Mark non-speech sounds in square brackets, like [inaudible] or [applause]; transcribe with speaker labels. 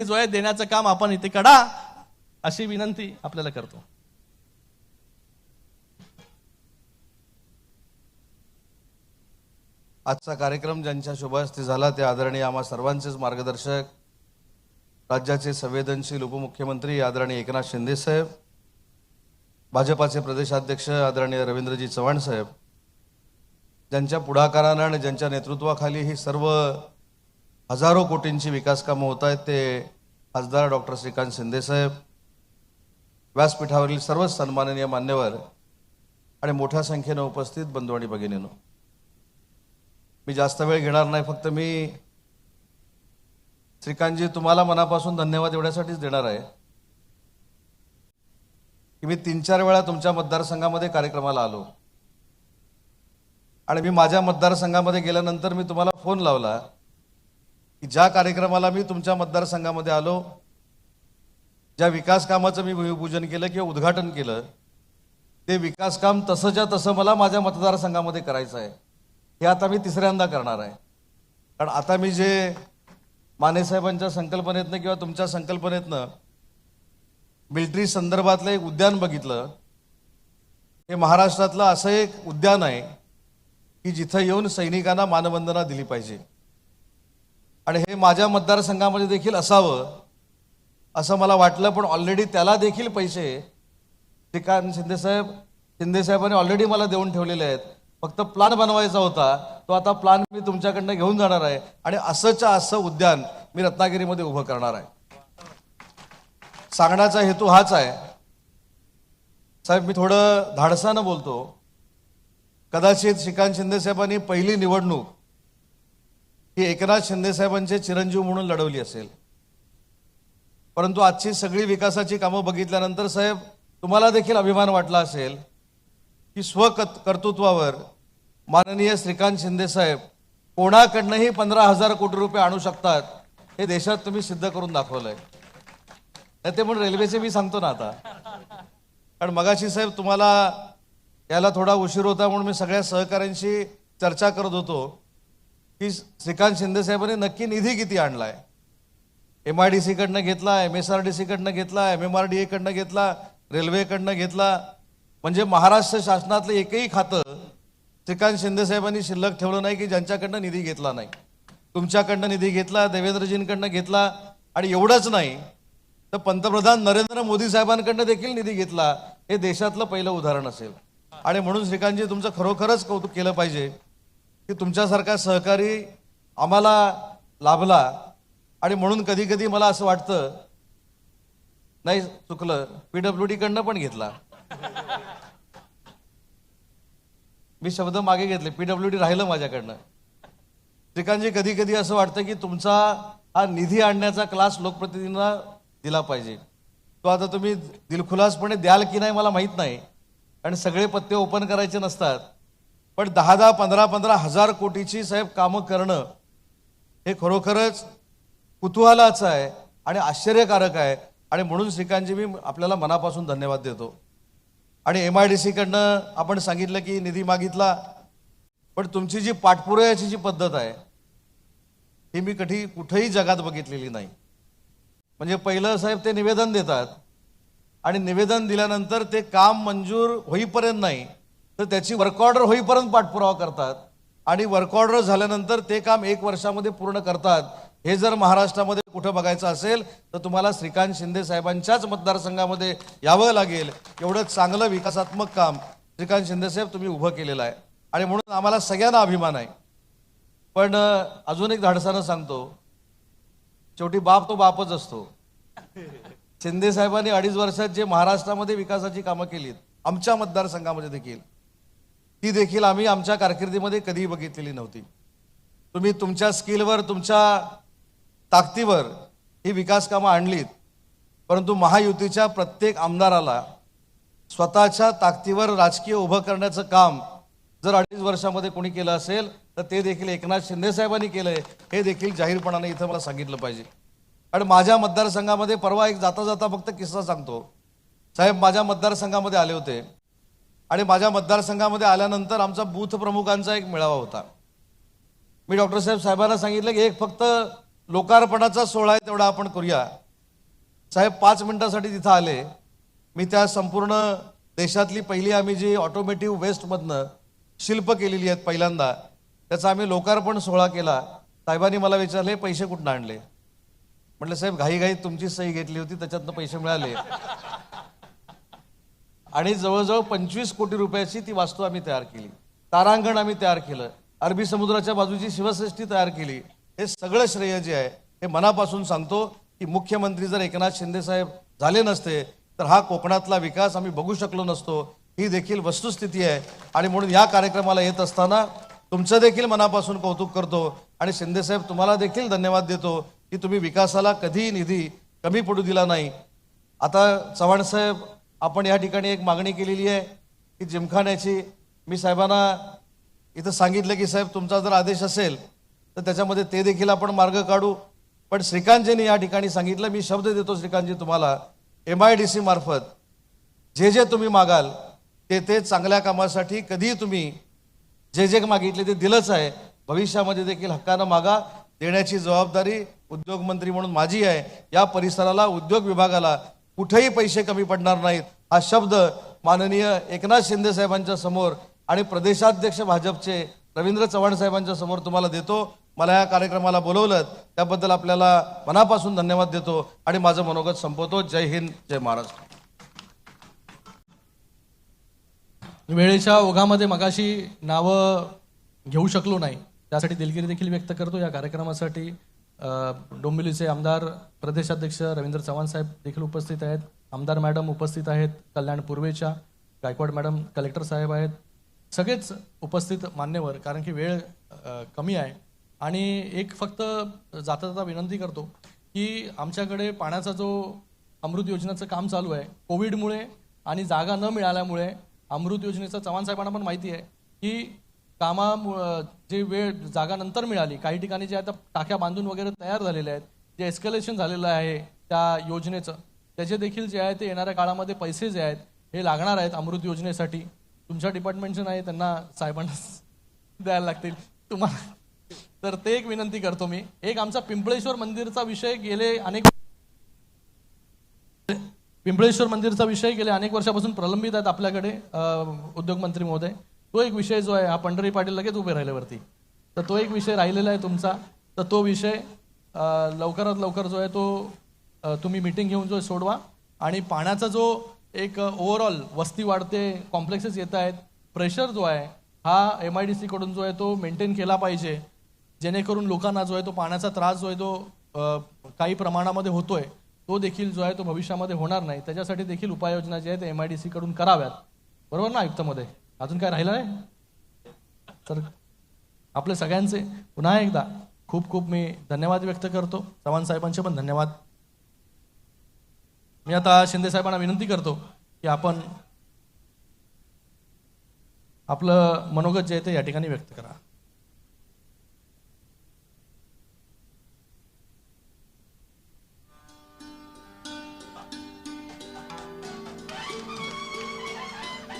Speaker 1: जो आहे देण्याचं काम आपण इथे करा अशी विनंती आपल्याला करतो.
Speaker 2: आजचा कार्यक्रम ज्यांच्या शुभहस्ते झाला ते आदरणीय आम्हा सर्वांचेच मार्गदर्शक राज्याचे संवेदनशील उपमुख्यमंत्री आदरणीय एकनाथ शिंदे साहेब भाजपाचे प्रदेशाध्यक्ष आदरणीय रवींद्रजी चव्हाण साहेब ज्यांच्या पुढाकारानं आणि ज्यांच्या नेतृत्वाखाली ही सर्व हजारो कोटींची विकास कामं होत आहेत ते खासदार डॉक्टर श्रीकांत शिंदेसाहेब व्यासपीठावरील सर्वच सन्माननीय मान्यवर आणि मोठ्या संख्येनं उपस्थित बंधू आणि भगिनीनो. मी जास्त वेळ घेणार नाही फक्त मी श्रीकांतजी तुम्हाला मनापासून धन्यवाद एवढ्यासाठीच देणार आहे की मी तीन चार वेळा तुमच्या मतदारसंघामध्ये कार्यक्रमाला आलो. आणि मी माझ्या मतदारसंघामध्ये गेल्यानंतर मी तुम्हाला फोन लावला की ज्या कार्यक्रमाला मी तुमच्या मतदारसंघामध्ये आलो ज्या विकास कामाचं मी भूमिपूजन केलं किंवा उद्घाटन केलं ते विकास काम तसंच्या तसं मला माझ्या मतदारसंघामध्ये करायचं आहे. हे आता मी तिसऱ्यांदा करणार आहे. कारण आता मी जे मानेसाहेबांच्या संकल्पनेतनं किंवा तुमच्या संकल्पनेतनं मिलिटरी संदर्भातलं एक उद्यान बघितलं हे महाराष्ट्रातलं असं एक उद्यान आहे की जिथं येऊन सैनिकांना मानवंदना दिली पाहिजे. आणि हे माझ्या मतदारसंघामध्ये देखील असावं असं मला वाटलं पण ऑलरेडी त्याला देखील पैसे श्रीकांत शिंदेसाहेब शिंदेसाहेबांनी ऑलरेडी मला देऊन ठेवलेले आहेत. फक्त प्लान बनवायचा होता. तो आता प्लान मी तुमच्याकडनं घेऊन जाणार आहे. आणि असंच्या असं उद्यान मी रत्नागिरीमध्ये उभं करणार आहे. सांगण्याचा हेतू हाच आहे. साहेब मी थोडं धाडसानं बोलतो. कदाचित श्रीकांत शिंदेसाहेबांनी पहिली निवडणूक ही एकनाथ शिंदे साहेबांचे चिरंजीव म्हणून लढवली असेल. परंतु आजची सगळी विकासाची कामं बघितल्यानंतर साहेब तुम्हाला देखील अभिमान वाटला असेल की स्वकत कर्तृत्वावर माननीय श्रीकांत शिंदे साहेब कोणाकडनंही पंधरा हजार कोटी रुपये आणू शकतात हे देशात तुम्ही सिद्ध करून दाखवलंय. नाही ते म्हणून रेल्वेचे मी सांगतो ना आता. कारण मगाशी साहेब तुम्हाला याला थोडा उशीर होता म्हणून मी सगळ्या सहकाऱ्यांशी चर्चा करत होतो. की श्रीकांत शिंदे साहेबांनी नक्की निधी किती आणलाय? एम आय डी सीकडनं घेतला एम एस आर डी सीकडनं घेतला एम एम आर डी एकडनं घेतला रेल्वेकडनं घेतला. म्हणजे महाराष्ट्र शासनातलं एकही खातं श्रीकांत शिंदे साहेबांनी शिल्लक ठेवलं नाही की ज्यांच्याकडनं निधी घेतला नाही. तुमच्याकडनं निधी घेतला देवेंद्रजींकडनं घेतला आणि एवढंच नाही तर पंतप्रधान नरेंद्र मोदी साहेबांकडनं देखील निधी घेतला हे देशातलं पहिलं उदाहरण असेल. आणि म्हणून श्रीकांतजी तुमचं खरोखरच कौतुक केलं पाहिजे. की तुमच्यासारखा सहकारी आम्हाला लाभला आणि म्हणून कधी कधी मला असं वाटतं नाही चुकलं पीडब्ल्यू कडनं पण घेतला. मी शब्द मागे घेतले पीडब्ल्यू डी राहिलं माझ्याकडनं. श्रीकांतजी कधी कधी असं वाटतं की तुमचा हा निधी आणण्याचा क्लास लोकप्रतिनिधींना दिला पाहिजे. तो आता तुम्ही दिलखुलासपणे द्याल की नाही मला माहीत नाही. कारण सगळे पत्ते ओपन करायचे नसतात. पण दहा दहा पंधरा पंधरा हजार कोटीची साहेब कामं करणं हे खरोखरच कुतूहलाचं आहे आणि आश्चर्यकारक आहे. आणि म्हणून श्रीकांतजी मी आपल्याला मनापासून धन्यवाद देतो. आणि एम आय डी सीकडनं आपण सांगितलं की निधी मागितला पण तुमची जी पाठपुराव्याची जी पद्धत आहे ही मी कधी कुठेही जगात बघितलेली नाही. म्हणजे पहिलं साहेब ते निवेदन देतात आणि निवेदन दिल्यानंतर ते काम मंजूर होईपर्यंत नाही. तर त्याची वर्क ऑर्डर होईपर्यंत पाठपुरावा करतात. आणि वर्क ऑर्डर झाल्यानंतर ते काम एक वर्षामध्ये पूर्ण करतात. हे जर महाराष्ट्रामध्ये कुठं बघायचं असेल तर तुम्हाला श्रीकांत शिंदे साहेबांच्याच मतदारसंघामध्ये यावं लागेल. एवढं चांगलं विकासात्मक काम श्रीकांत शिंदे साहेब तुम्ही उभं केलेलं आहे. आणि म्हणून आम्हाला सगळ्यांना अभिमान आहे. पण अजून एक धाडसानं सांगतो. शेवटी बाप तो बापच असतो. शिंदे साहेबांनी अडीच वर्षात जे महाराष्ट्रामध्ये विकासाची कामं केलीत आमच्या मतदारसंघामध्ये देखील. ती देखील आम्ही आमच्या कारकिर्दीमध्ये कधीही बघितलेली नव्हती. तुम्ही तुमच्या स्किलवर तुमच्या ताकदीवर ही विकास कामं आणलीत परंतु महायुतीच्या प्रत्येक आमदाराला स्वतःच्या ताकदीवर राजकीय उभं करण्याचं काम जर अडीच वर्षामध्ये कोणी केलं असेल तर ते देखील एकनाथ शिंदे साहेबांनी केलंय हे देखील जाहीरपणाने इथं मला सांगितलं पाहिजे. आणि माझ्या मतदारसंघामध्ये परवा एक जाता जाता फक्त किस्सा सांगतो. साहेब माझ्या मतदारसंघामध्ये आले होते. आणि माझ्या मतदारसंघामध्ये आल्यानंतर आमचा बूथ प्रमुखांचा एक मेळावा होता. मी डॉक्टर साहेब साहेबांना सांगितलं की एक फक्त लोकार्पणाचा सोहळा आहे तेवढा आपण करूया. साहेब पाच मिनिटासाठी तिथं आले. मी त्या संपूर्ण देशातली पहिली आम्ही जी ऑटोमेटिव्ह वेस्टमधनं शिल्प केलेली आहेत पहिल्यांदा त्याचा आम्ही लोकार्पण सोहळा केला. साहेबांनी मला विचारले पैसे कुठनं आणले? म्हटलं साहेब घाईघाई तुमची सही घेतली होती त्याच्यातनं पैसे मिळाले. आणि जवळजवळ पंचवीस कोटी रुपयाची ती वास्तू आम्ही तयार केली. तारांगण आम्ही तयार केलं. अरबी समुद्राच्या बाजूची शिवसृष्टी तयार केली. हे सगळं श्रेय जे आहे हे मनापासून सांगतो की मुख्यमंत्री जर एकनाथ शिंदे साहेब झाले नसते तर हा कोकणातला विकास आम्ही बघू शकलो नसतो. ही देखील वस्तुस्थिती आहे. आणि म्हणून या कार्यक्रमाला येत असताना तुमचं देखील मनापासून कौतुक करतो आणि शिंदे साहेब तुम्हाला देखील धन्यवाद देतो की तुम्ही विकासाला कधीही निधी कमी पडू दिला नाही. आता चव्हाण साहेब आपण या ठिकाणी एक मागणी केलेली आहे की जिमखान्याची मी साहेबांना इथं सांगितलं की साहेब तुमचा जर आदेश असेल तर त्याच्यामध्ये ते देखील आपण मार्ग काढू. पण श्रीकांतजींनी या ठिकाणी सांगितलं मी शब्द देतो श्रीकांतजी तुम्हाला एम आय डी सी मार्फत जे जे तुम्ही मागाल ते ते चांगल्या कामासाठी कधीही तुम्ही जे जे मागितले ते दिलंच आहे. भविष्यामध्ये देखील हक्कानं मागा. देण्याची जबाबदारी उद्योगमंत्री म्हणून माझी आहे. या परिसराला उद्योग विभागाला कुठेही पैसे कमी पडणार नाहीत. हा शब्द माननीय एकनाथ शिंदे साहेबांच्या समोर आणि प्रदेशाध्यक्ष भाजपचे रवींद्र चव्हाण साहेबांच्या समोर तुम्हाला देतो. मला या कार्यक्रमाला बोलवलं त्याबद्दल आपल्याला मनापासून धन्यवाद देतो आणि माझं मनोगत संपवतो. जय हिंद जय महाराष्ट्र.
Speaker 1: वेळेच्या ओघामध्ये मगाशी नावं घेऊ शकलो नाही. त्यासाठी दिलगिरी देखील व्यक्त करतो या कार्यक्रमासाठी. डोंबिवलीचे आमदार प्रदेशाध्यक्ष रवींद्र चव्हाण साहेब देखील उपस्थित आहेत. आमदार मॅडम उपस्थित आहेत कल्याण पूर्वेच्या गायकवाड मॅडम कलेक्टर साहेब आहेत. सगळेच उपस्थित मान्यवर कारण की वेळ कमी आहे. आणि एक फक्त जाता जाता विनंती करतो की आमच्याकडे पाण्याचा जो अमृत योजनेचं काम चालू आहे कोविडमुळे आणि जागा न मिळाल्यामुळे अमृत योजनेचं चव्हाण साहेबांना पण माहिती आहे की कामामुळं जे वेळ जागा नंतर मिळाली काही ठिकाणी जे आता टाक्या बांधून वगैरे तयार झालेल्या आहेत जे एस्कलेशन झालेलं आहे त्या योजनेचं त्याचे देखील जे आहे ते येणाऱ्या काळामध्ये पैसे जे आहेत हे लागणार आहेत अमृत योजनेसाठी. तुमच्या डिपार्टमेंटचे नाही त्यांना साहेबांना [laughs] द्यायला लागतील. तुम्हाला तर ते एक विनंती करतो मी. एक आमचा पिंपळेश्वर मंदिरचा विषय गेले अनेक पिंपळेश्वर मंदिरचा विषय गेले अनेक वर्षापासून प्रलंबित आहेत आपल्याकडे उद्योगमंत्री महोदय. तो एक विषय जो आहे हा पंढरी पाटील लगेच उभे राहिले वरती. तर तो एक विषय राहिलेला आहे तुमचा. तर तो विषय लवकरात लवकर जो आहे तो तुम्ही मिटिंग घेऊन जो सोडवा. आणि पाण्याचा जो एक ओव्हरऑल वस्ती वाढते कॉम्प्लेक्सेस येत आहेत प्रेशर जो आहे हा एम आय डी सीकडून जो आहे तो मेंटेन केला पाहिजे. जेणेकरून लोकांना जो आहे तो पाण्याचा त्रास जो आहे तो काही प्रमाणामध्ये होतोय तो देखील जो आहे तो भविष्यामध्ये होणार नाही. त्याच्यासाठी देखील उपाययोजना ज्या आहेत एम आय डी सी कडून कराव्यात. बरोबर ना आयुक्तमध्ये? अजून काय राहिलं नाही तर आपले सगळ्यांचे पुन्हा एकदा खूप खूप मी धन्यवाद व्यक्त करतो. चव्हाण साहेबांचे पण धन्यवाद. मी आता शिंदे साहेबांना विनंती करतो की आपण आपलं मनोगत जे आहे ते या ठिकाणी व्यक्त करा.